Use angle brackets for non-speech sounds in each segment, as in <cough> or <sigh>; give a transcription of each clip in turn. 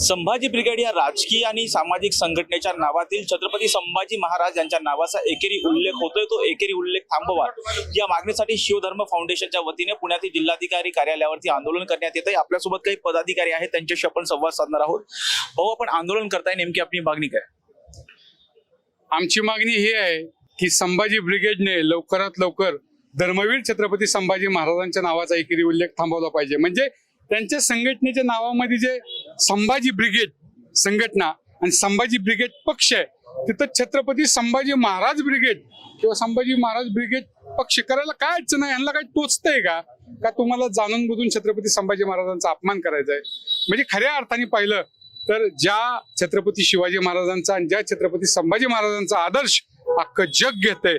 Sambhaji brigade या राजकीय आणि सामाजिक संघटनेच्या नावातील छत्रपती संभाजी महाराज यांच्या नावाचा एकेरी उल्लेख होतोय. तो एकेरी उल्लेख थांबवा. या मागणीसाठी शिवधर्म फाउंडेशनच्या वतीने पुण्यातील जिल्हाधिकारी कार्यालयावरती आंदोलन करण्यात येत आहे आपल्यासोबत काही पदाधिकारी आहेत. त्यांच्याशी आपण संवाद साधणार आहोत. भाऊ आपण आंदोलन करताय. नेमकी आपली मागणी काय? आमची मागणी ही आहे की संभाजी ब्रिगेडने लवकरात लवकर धर्मवीर छत्रपती संभाजी महाराजांच्या नावाचा एकेरी उल्लेख थांबवला पाहिजे. म्हणजे त्यांच्या संघटनेच्या नावामध्ये जे संभाजी ब्रिगेड संघटना आणि संभाजी ब्रिगेड पक्ष आहे. तिथं छत्रपती संभाजी महाराज ब्रिगेड किंवा संभाजी महाराज ब्रिगेड पक्ष करायला काय अडचण आहे? यांना काय टोचतंय का? का तुम्हाला जाणून बुजून छत्रपती संभाजी महाराजांचा अपमान करायचा आहे? म्हणजे खऱ्या अर्थाने पाहिलं तर ज्या छत्रपती शिवाजी महाराजांचा आणि ज्या छत्रपती संभाजी महाराजांचा आदर्श अख्खं जग घेतंय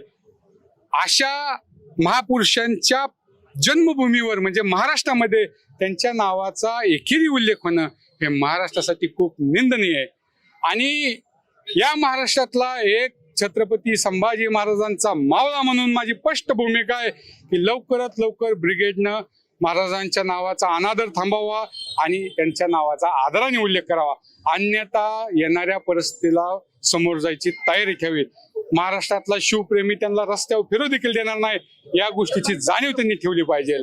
अशा महापुरुषांच्या जन्मभूमीवर म्हणजे महाराष्ट्रामध्ये त्यांच्या नावाचा एकेरी उल्लेख होणं हे महाराष्ट्रासाठी खूप निंदनीय आहे. आणि या महाराष्ट्रातला एक छत्रपती संभाजी महाराजांचा मावळा म्हणून माझी स्पष्ट भूमिका आहे की लवकरात लवकर ब्रिगेडनं महाराजांच्या नावाचा अनादर थांबावा आणि त्यांच्या नावाचा आदराने उल्लेख करावा. अन्यथा येणाऱ्या परिस्थितीला समोर जायची तयारी ठेवी महाराष्ट्रातला शिवप्रेमी त्यांना रस्त्यावर फिरू देखील देणार नाही. या गोष्टीची जाणीव त्यांनी ठेवली पाहिजे.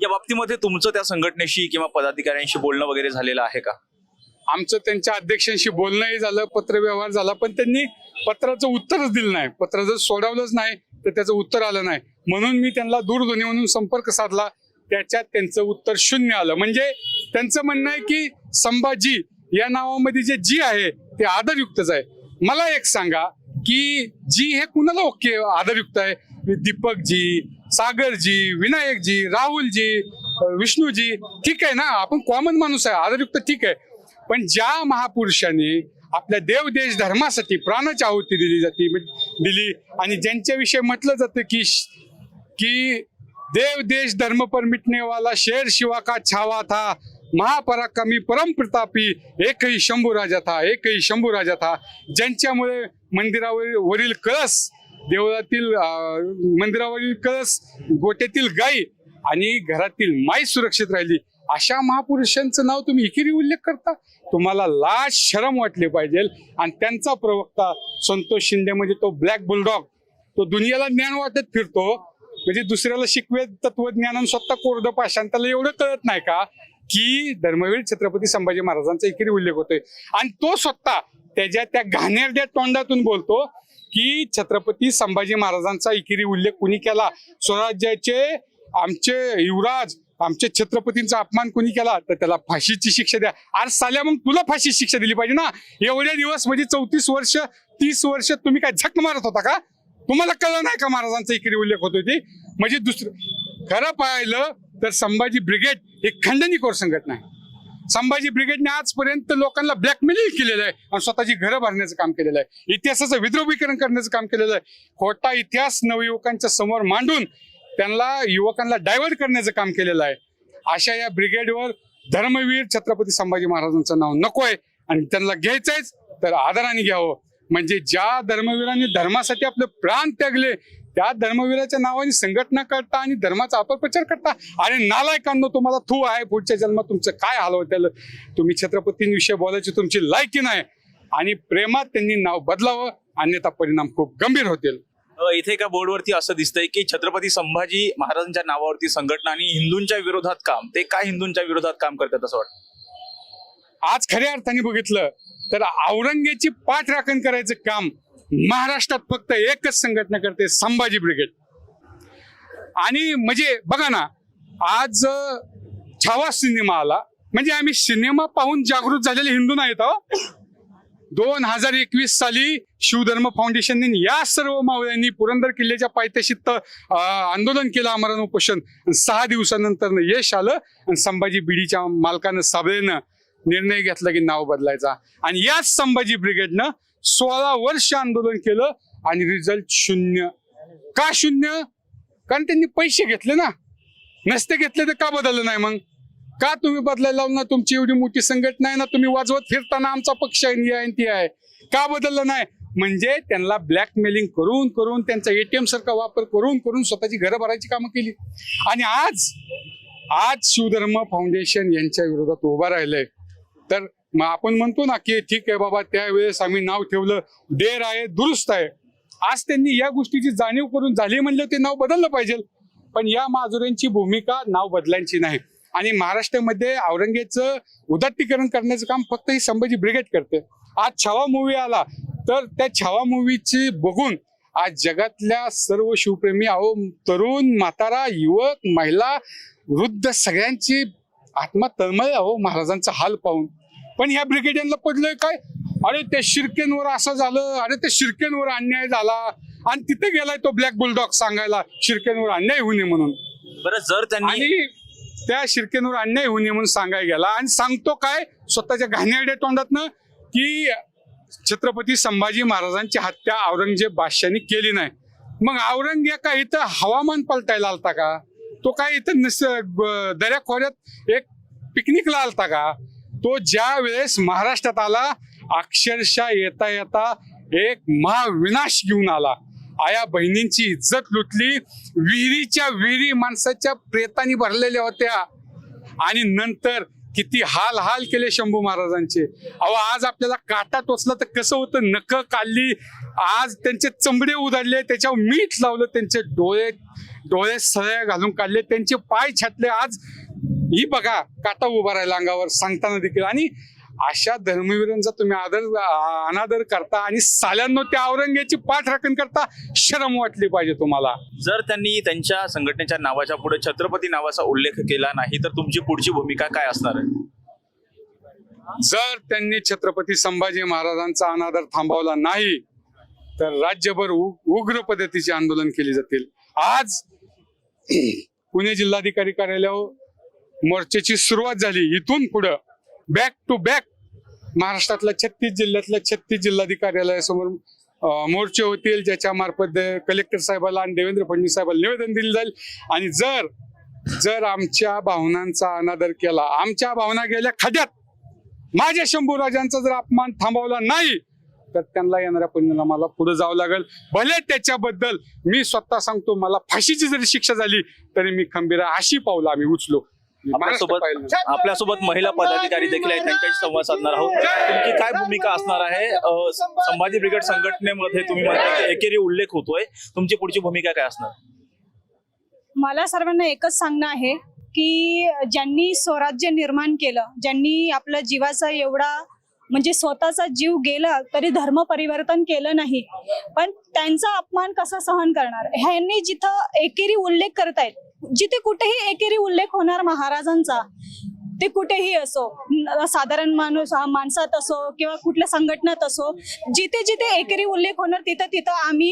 या बाबतीमध्ये तुमचं त्या संघटनेशी किंवा पदाधिकाऱ्यांशी बोलणं वगैरे झालेलं आहे का? आमचं त्यांच्या अध्यक्षांशी बोलणंही झालं पत्रव्यवहार झाला पण त्यांनी पत्राचं उत्तरच दिलं नाही. पत्र जर सोडवलंच नाही तर त्याचं उत्तर आलं नाही. म्हणून मी त्यांना दूरध्वनी म्हणून संपर्क साधला. त्याच्यात त्यांचं उत्तर शून्य आलं. म्हणजे त्यांचं म्हणणं आहे की संभाजी या नावामध्ये जे जी आहे ते आदरयुक्तच आहे. मला एक सांगा की जी हे कुणाला ओके आदरयुक्त आहे? दीपकजी सागरजी विनायकजी राहुलजी विष्णूजी ठीक आहे ना? आपण कॉमन माणूस आहे आदरयुक्त ठीक आहे. पण ज्या महापुरुषांनी आपल्या देव देश धर्मासाठी प्राणाची आहुती दिली जाते दिली आणि ज्यांच्याविषयी म्हटलं जातं की की देव देश धर्म पर मिटनेवाला शेर शिवा का छावा था महापराक्रमी परम प्रतापी एकही शंभू राजा था एकही शंभू राजा था. ज्यांच्यामुळे मंदिरावरील वरील कळस देवळातील मंदिरावरील कळस गोट्यातील गाई आणि घरातील माई सुरक्षित राहिली. अशा महापुरुषांचं नाव तुम्ही एकेरी उल्लेख करता? तुम्हाला लाज शरम वाटले पाहिजे. आणि त्यांचा प्रवक्ता संतोष शिंदे म्हणजे तो ब्लॅक बुलडॉग. तो दुनियाला ज्ञान वाटत फिरतो. म्हणजे दुसऱ्याला शिकवे तत्वज्ञान आणि स्वतः कोरडं पाषाण. त्याला एवढं कळत नाही का? की धर्मवीर छत्रपती संभाजी महाराजांचा एकेरी उल्लेख होतोय. आणि तो स्वतः त्याच्या त्या घाणेरड्या तोंडातून बोलतो. की छत्रपती संभाजी महाराजांचा एकेरी उल्लेख कुणी केला? स्वराज्याचे आमचे युवराज आमच्या छत्रपतींचा अपमान कोणी केला? तर त्याला फाशीची शिक्षा द्या. आज साल्या मग तुला फाशी शिक्षा दिली पाहिजे ना? एवढे दिवस म्हणजे चौतीस वर्ष तीस वर्ष तुम्ही काय झक मारत होता का? तुम्हाला कळलं नाही का महाराजांचा इकडे उल्लेख होतो ते? म्हणजे दुसरं खरं पाहिलं तर संभाजी ब्रिगेड हे खंडणीखोर संघटना आहे. संभाजी ब्रिगेडने आजपर्यंत लोकांना ब्लॅकमेलिंग केलेलं आहे आणि स्वतःची घरं भरण्याचं काम केलेलं आहे. इतिहासाचं विद्रोपीकरण करण्याचं काम केलेलं आहे. खोटा इतिहास नवयुवकांच्या समोर मांडून त्यांना युवकांना डायव्हर्ट करण्याचं काम केलेलं आहे. अशा या ब्रिगेडवर धर्मवीर छत्रपती संभाजी महाराजांचं नाव नकोय आणि त्यांना घ्यायचंयच तर आदराने घ्यावं. म्हणजे ज्या धर्मवीरांनी धर्मासाठी आपले प्राण त्यागले त्या धर्मवीराच्या नावाने संघटना करता आणि धर्माचा अपप्रचार करता. आणि नालायकांनो तुम्हाला थू आहे पुढच्या जन्मात. तुमचं काय हाल होतं तुम्ही छत्रपतींविषयी बोलायची तुमची लायकी नाही. आणि प्रेमात त्यांनी नाव बदलावं अन्यथा परिणाम खूप गंभीर होतील. इथे एका बोर्डवरती असं दिसतंय की छत्रपती संभाजी महाराजांच्या नावावरती संघटना आणि हिंदूंच्या विरोधात काम. ते काय हिंदूंच्या विरोधात काम करतात असं वाटतं? आज खऱ्या अर्थाने बघितलं तर औरंगजेबची पाठ राखण करायचं काम महाराष्ट्रात फक्त एकच संघटना करते संभाजी ब्रिगेड. आणि म्हणजे बघा ना आज छावा सिनेमा आला. म्हणजे आम्ही सिनेमा पाहून जागृत झालेले हिंदू नाहीत हो. दोन हजार एकवीस साली शिवधर्म फाउंडेशनने या सर्व मावळ्यांनी पुरंदर किल्ल्याच्या पायथ्याशी आंदोलन केलं आमरण उपोषण. आणि सहा दिवसानंतर यश आलं आणि संभाजी बिडीच्या मालकानं सभेनं निर्णय घेतला की नाव बदलायचा. आणि याच संभाजी ब्रिगेडनं सोळा वर्ष आंदोलन केलं आणि रिझल्ट शून्य. का शून्य? कारण त्यांनी पैसे घेतले ना. नसते घेतले तर का बदललं नाही मग? का तुम्ही बदलायला ना? तुमची एवढी मोठी संघटना आहे ना तुम्ही वाजवत फिरताना आमचा पक्ष आहे आणि आहे आणि आहे. का बदललं नाही? म्हणजे त्यांना ब्लॅकमेलिंग करून करून त्यांचा एटीएम सारखा वापर करून करून स्वतःची घरं भरायची कामं केली. आणि आज आज शिवधर्म फाउंडेशन यांच्या विरोधात उभा राहिलंय. तर मग आपण म्हणतो ना की ठीक आहे बाबा त्यावेळेस आम्ही नाव ठेवलं देर आहे दुरुस्त आहे. आज त्यांनी या गोष्टीची जाणीव करून झाली म्हणलं ते नाव बदललं पाहिजे. पण या माजुऱ्यांची भूमिका नाव बदलायची नाही. आणि महाराष्ट्रामध्ये औरंगेचं उदात्तीकरण करण्याचं काम फक्त ही संभाजी ब्रिगेड करते. आज छावा मूवी आला तर त्या छावा मूवीची बघून आज जगातल्या सर्व शिवप्रेमी अहो तरुण म्हातारा युवक महिला वृद्ध सगळ्यांची आत्मा तळमळ अहो महाराजांचा हाल पाहून. पण ह्या ब्रिगेडियनला पडलंय काय? अरे त्या शिर्केंवर असं झालं अरे त्या शिर्केंवर अन्याय झाला. आणि तिथे गेलाय तो ब्लॅक बुलडॉग सांगायला शिर्केंवर अन्याय होऊ नये म्हणून. बरं जर त्यांनी त्या शिर्केंवर अन्याय होऊ नये म्हणून सांगायला गेला. आणि सांगतो काय स्वतःच्या घाणेरड्या तोंडातनं की छत्रपती संभाजी महाराजांची हत्या औरंगजेब बादशाने केली नाही. मग औरंगजेब काय इथं हवामान पलटायला आलता का? तो काय इथं दऱ्याखोऱ्यात एक पिकनिकला आलता का? तो ज्या वेळेस महाराष्ट्रात आला अक्षरशः येता येता एक महाविनाश घेऊन आला. आया बहिणींची इज्जत लुटली विहिरीच्या विहिरी माणसाच्या प्रेतानी भरलेल्या होत्या. आणि नंतर किती हाल हाल केले शंभू महाराजांचे. अहो आज आपल्याला काटा टोचला तर कसं होतं? नख काढली आज त्यांचे चमडे उधळले त्याच्यावर मीठ लावलं त्यांचे डोळे डोळे सळ्या घालून काढले त्यांचे पाय छाटले. आज ही बघा काटा उभा राहिला अंगावर सांगताना देखील. आणि अशा धर्मवीरांचा तुम्ही आदर अनादर करता आणि साल्यांनो त्या औरंगजेबची पाठ राखण करता शरम वाटली पाहिजे तुम्हाला. जर त्यांनी त्यांच्या संघटनेच्या नावाच्या पुढे छत्रपती नावाचा उल्लेख केला नाही तर तुमची पुढची भूमिका काय असणार आहे? जर त्यांनी छत्रपती संभाजी महाराजांचा अनादर थांबवला नाही तर राज्यभर उग्र पद्धतीचे आंदोलन केले जातील. आज <clears throat> पुणे जिल्हाधिकारी कार्यालयावर मोर्चाची सुरुवात झाली इथून पुढं. बॅक टू बॅक महाराष्ट्रातल्या छत्तीस जिल्ह्यातल्या छत्तीस जिल्हाधिकार्यालयासमोर मोर्चे होतील ज्याच्या मार्फत कलेक्टर साहेबाला आणि देवेंद्र फडणवीस साहेबाला निवेदन दिलं जाईल. आणि जर जर आमच्या भावनांचा अनादर केला आमच्या भावना गेल्या खड्यात माझ्या शंभू राजांचा जर अपमान थांबवला नाही तर त्यांना येणाऱ्या परिणामाला पुढे जावं लागेल. भले त्याच्याबद्दल मी स्वतः सांगतो मला फाशीची जरी शिक्षा झाली तरी मी खंबीर अशी पावलं आम्ही उचलो. आपल्यासोबत आपल्यासोबत महिला पदाधिकारी देखील आहेत त्यांच्याशी संवाद साधणार आहोत. तुमची काय भूमिका असणार आहे? संभाजी ब्रिगेड संघटनेमध्ये तुम्ही एकेरी उल्लेख होतोय. तुमची पुढची भूमिका काय असणार? मला सर्वांना एकच सांगणं आहे की ज्यांनी स्वराज्य निर्माण केलं ज्यांनी आपल्या जीवाचा एवढा म्हणजे स्वतःचा जीव गेला तरी धर्म परिवर्तन केलं नाही. पण त्यांचा अपमान कसा सहन करणार? ह्यांनी जिथं एकेरी उल्लेख करतायत जिथे कुठेही एकेरी उल्लेख होणार महाराजांचा ते कुठेही असो साधारण माणूस माणसात असो किंवा कुठल्या संघटनात असो जिथे जिथे एकेरी उल्लेख होणार तिथं तिथं आम्ही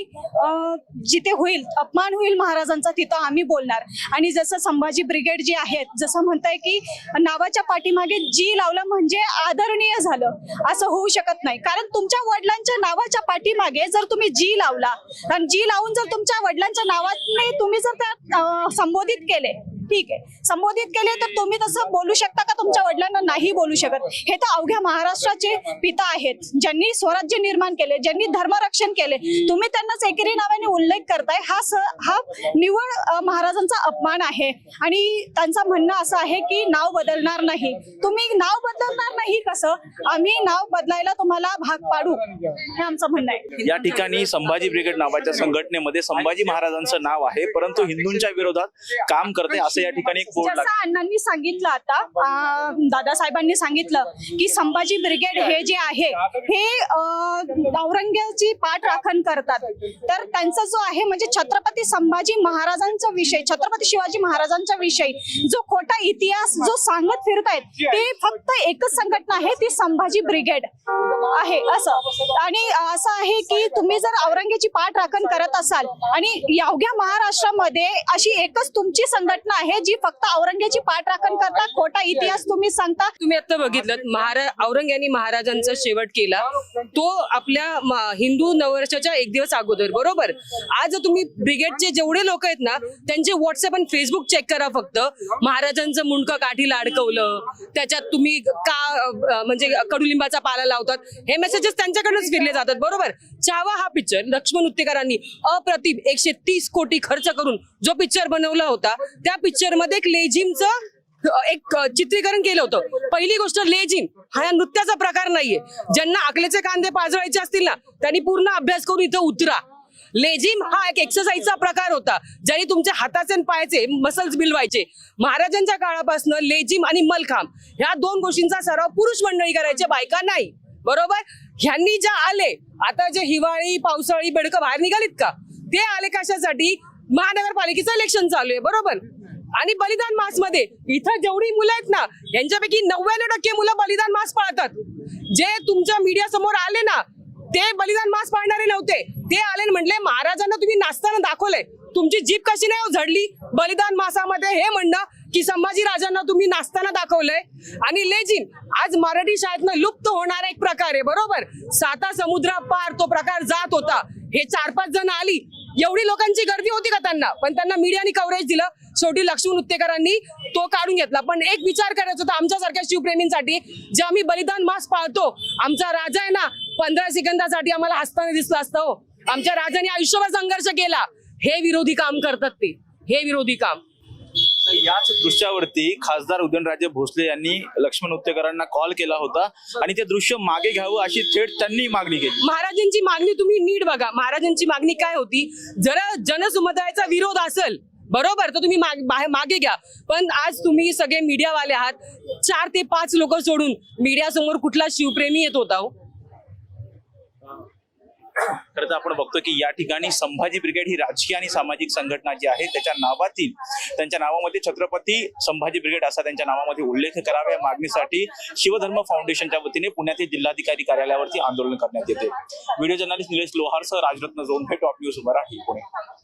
जिथे होईल अपमान होईल महाराजांचा तिथं आम्ही बोलणार. आणि जसं संभाजी ब्रिगेड जी आहेत जसं म्हणताय की नावाच्या पाठीमागे जी लावलं म्हणजे आदरणीय झालं असं होऊ शकत नाही. कारण तुमच्या वडिलांच्या नावाच्या पाठीमागे जर तुम्ही जी लावला आणि जी लावून जर तुमच्या वडिलांच्या नावाने तुम्ही जर त्या संबोधित केले ठीक आहे. संबोधित केले तर तुम्ही तसं बोलू शकता का? तुमच्या वडिलांना नाही बोलू शकत. हे तर अवघ्या महाराष्ट्राचे पिता आहेत. ज्यांनी स्वराज्य निर्माण केले ज्यांनी धर्मरक्षण केले तुम्ही त्यांनाच एकेरी नावाने उल्लेख करताय. हा स हा निवड महाराजांचा अपमान आहे. आणि त्यांचं म्हणणं असं आहे की नाव बदलणार नाही. तुम्ही नाव बदलणार नाही कसं? आम्ही नाव बदलायला तुम्हाला भाग पाडू. हे आमचं म्हणणं आहे. या ठिकाणी संभाजी ब्रिगेड नावाच्या संघटनेमध्ये संभाजी महाराजांचं नाव आहे परंतु हिंदूंच्या विरोधात काम करते असं या ठिकाणी एक बोर्ड जसं लागतं. अण्णांनी सांगितलं आता अं, दादासाहेबांनी सांगितलं की संभाजी ब्रिगेड हे जे आहे हे अं, औरंगजेबची पाठ राखण करतात. तर त्यांचा जो आहे म्हणजे छत्रपती संभाजी महाराजांचा विषय छत्रपती शिवाजी महाराजांचा विषय जो खोटा इतिहास जो सांगत फिरतायत ते फक्त एकच संघटना आहे ती संभाजी ब्रिगेड. आहे असं. आणि असं आहे की तुम्ही जर औरंगेची पाठ राखण करत असाल आणि अवघ्या महाराष्ट्रामध्ये अशी एकच तुमची संघटना आहे जी फक्त औरंगेची पाठ राखण करता खोटा इतिहास तुम्ही सांगता? तुम्ही आता बघितलं महाराज औरंग महाराजांचा शेवट केला. तो आपल्या हिंदू नववर्षाच्या एक दिवस अगोदर बरोबर? आज तुम्ही ब्रिगेडचे जेवढे लोक आहेत ना त्यांचे व्हॉट्सअप आणि फेसबुक चेक करा फक्त. महाराजांचं मुंडकं काठीला अडकवलं त्याच्यात तुम्ही का म्हणजे कडुलिंबाचा पाला लावतात. हे मेसेजेस त्यांच्याकडूनच फिरले जातात. बरोबर? चावा हा पिक्चर लक्ष्मण उत्तेकरांनी अप्रतिम एकशे तीस कोटी खर्च करून जो पिक्चर बनवला होता त्या पिक्चरमध्ये एक लेझिमचं एक चित्रीकरण केलं होतं. पहिली गोष्ट लेझिम. हा नृत्याचा प्रकार नाहीये. ज्यांना आकलेचे कांदे पाजळायचे असतील ना त्यांनी पूर्ण अभ्यास करून इथं उतरा. लेझिम हा एक एक्सरसाइजचा प्रकार होता ज्याने तुमच्या हाताचे आणि पायाचे मसल्स बिलवायचे महाराजांच्या काळापासून लेझिम आणि मलखांब ह्या दोन गोष्टींचा सराव पुरुष मंडळी करायचे बायका नाही. बरोबर? ह्यांनी ज्या आले आता जे हिवाळी पावसाळी बेडकं बाहेर निघालीत का? ते आले कशासाठी? महानगरपालिकेचं इलेक्शन चालू आहे बरोबर? आणि बलिदान मासमध्ये इथं जेवढी मुलं आहेत ना यांच्यापैकी नव्याण्णव टक्के मुलं बलिदान मास पाळतात. जे तुमच्या मीडिया समोर आले ना ते बलिदान मास पाळणारे नव्हते. ते आले म्हणले महाराजांना तुम्ही नाचताना दाखवलंय. तुमची जीप कशी नाही हो झडली? बलिदान मासामध्ये हे म्हणणं की संभाजी राजांना तुम्ही नाचताना दाखवलंय. आणि लेजिम आज मराठी शाळेतनं लुप्त होणारा एक प्रकार आहे बरोबर? साता समुद्रापार तो प्रकार जात होता. हे चार पाच जण आली. एवढी लोकांची गर्दी होती का त्यांना? पण त्यांना मीडियाने कव्हरेज दिलं. शेवटी लक्ष्मण उत्तेकरांनी तो काढून घेतला. पण एक विचार करायचा होता आमच्यासारख्या शिवप्रेमींसाठी जे आम्ही बलिदान मास पाळतो आमचा राजा आहे ना पंधरा सेकंदासाठी आम्हाला हसताना दिसला असतं हो. आमच्या राजाने आयुष्यभर संघर्ष केला. हे विरोधी काम करतात ते. हे विरोधी काम. याच दृश्यावरती खासदार उदयनराजे भोसले यांनी लक्ष्मण उत्तेकरांना कॉल केला होता. आणि ते दृश्य मागे घ्यावं अशी थेट त्यांनी मागणी केली. महाराजांची मागणी तुम्ही नीट बघा. महाराजांची मागणी काय होती? जर जनसमुदायाचा विरोध असेल बरोबर तर तुम्ही माग- मागे घ्या. पण आज तुम्ही सगळे मीडियावाले आहात. चार ते पाच लोक सोडून मीडियासमोर कुठला शिवप्रेमी येत होता हो? खरं तर आपण बघतो की या ठिकाणी संभाजी ब्रिगेड ही राजकीय आणि सामाजिक संघटना जी आहे त्याच्या नावातील त्यांच्या नावामध्ये छत्रपती संभाजी ब्रिगेड असा त्यांच्या नावामध्ये उल्लेख करावा या मागणीसाठी शिवधर्म फाउंडेशनच्या वतीने पुण्यातील जिल्हाधिकारी कार्यालयावरती आंदोलन करण्यात येते. व्हिडिओ जर्नलिस्ट निलेश लोहारसह राजरत्न जोंधे टॉप न्यूज मराठी पुणे.